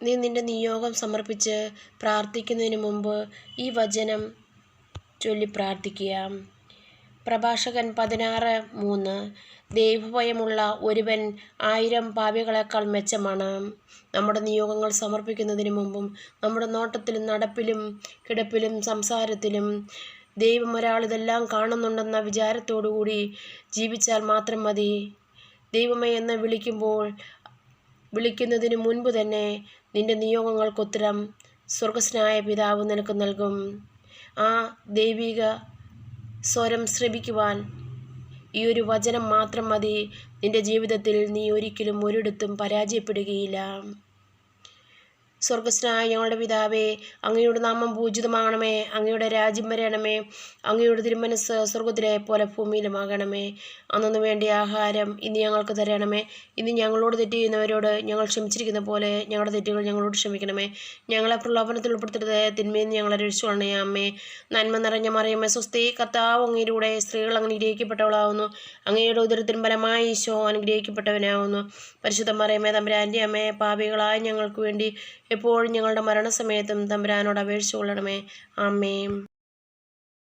നീ നിന്റെ നിയോഗം സമർപ്പിച്ച് പ്രാർത്ഥിക്കുന്നതിന് മുമ്പ് ഈ വചനം ചൊല്ലി പ്രാർത്ഥിക്കുക പ്രഭാഷകൻ പതിനാറ് മൂന്ന്. ദൈവഭയമുള്ള ഒരുവൻ ആയിരം പാപികളെക്കാൾ മെച്ചമാണ്. നമ്മുടെ നിയോഗങ്ങൾ സമർപ്പിക്കുന്നതിന് മുമ്പും നമ്മുടെ നോട്ടത്തിലും നടപ്പിലും കിടപ്പിലും സംസാരത്തിലും ദൈവം ഒരാൾ ഇതെല്ലാം കാണുന്നുണ്ടെന്ന വിചാരത്തോടുകൂടി ജീവിച്ചാൽ മാത്രം മതി. ദൈവമേ എന്ന് വിളിക്കുമ്പോൾ വിളിക്കുന്നതിന് മുൻപ് തന്നെ നിന്റെ നിയോഗങ്ങൾക്കുത്തരം സ്വർഗസ്നായ പിതാവ് നിനക്ക് നൽകും. ആ ദൈവിക സ്വരം ശ്രവിക്കുവാൻ ഈ ഒരു വചനം മാത്രം മതി. നിന്റെ ജീവിതത്തിൽ നീ ഒരിക്കലും ഒരിടത്തും പരാജയപ്പെടുകയില്ല. സ്വർഗസ്നായ ഞങ്ങളുടെ പിതാവേ അങ്ങയുടെ നാമം പൂജിതമാകണമേ അങ്ങയുടെ രാജ്യം വരണമേ അങ്ങയുടെ തിരുമനസ് സ്വർഗത്തിലെ പോലെ ഭൂമിയിലുമാകണമേ. അന്നു വേണ്ടിയ ആഹാരം ഇന്ന് ഞങ്ങൾക്ക് തരണമേ. ഇന്ന് ഞങ്ങളോട് തെറ്റ് ചെയ്യുന്നവരോട് ഞങ്ങൾ ക്ഷമിച്ചിരിക്കുന്ന പോലെ ഞങ്ങളുടെ തെറ്റുകൾ ഞങ്ങളോട് ക്ഷമിക്കണമേ. ഞങ്ങളെ പ്രലോഭനത്തിൽ ഉൾപ്പെടുത്തരുത് തിന്മയിൽ ഞങ്ങളെ രക്ഷിച്ചുകൊള്ളണേ അമ്മേ. നന്മ നിറഞ്ഞ മറിയമ്മേ സ്വസ്തി കർത്താവ് അങ്ങയിലൂടെ സ്ത്രീകൾ അനുഗ്രഹിക്കപ്പെട്ടവളാവുന്നു അങ്ങയുടെ ഉദരത്തിന് ഫലമായി ഈശോ അനുഗ്രഹിക്കപ്പെട്ടവനാവുന്നു. പരിശുദ്ധ മറിയമ്മേ തമ്പുരാന്റെ അമ്മേ പാപികളായ ഞങ്ങൾക്ക് വേണ്ടി എപ്പോഴും ഞങ്ങളുടെ മരണസമയത്തും തമ്പുരാനോട് അപേക്ഷിച്ചുകൊള്ളണമേ ആമേം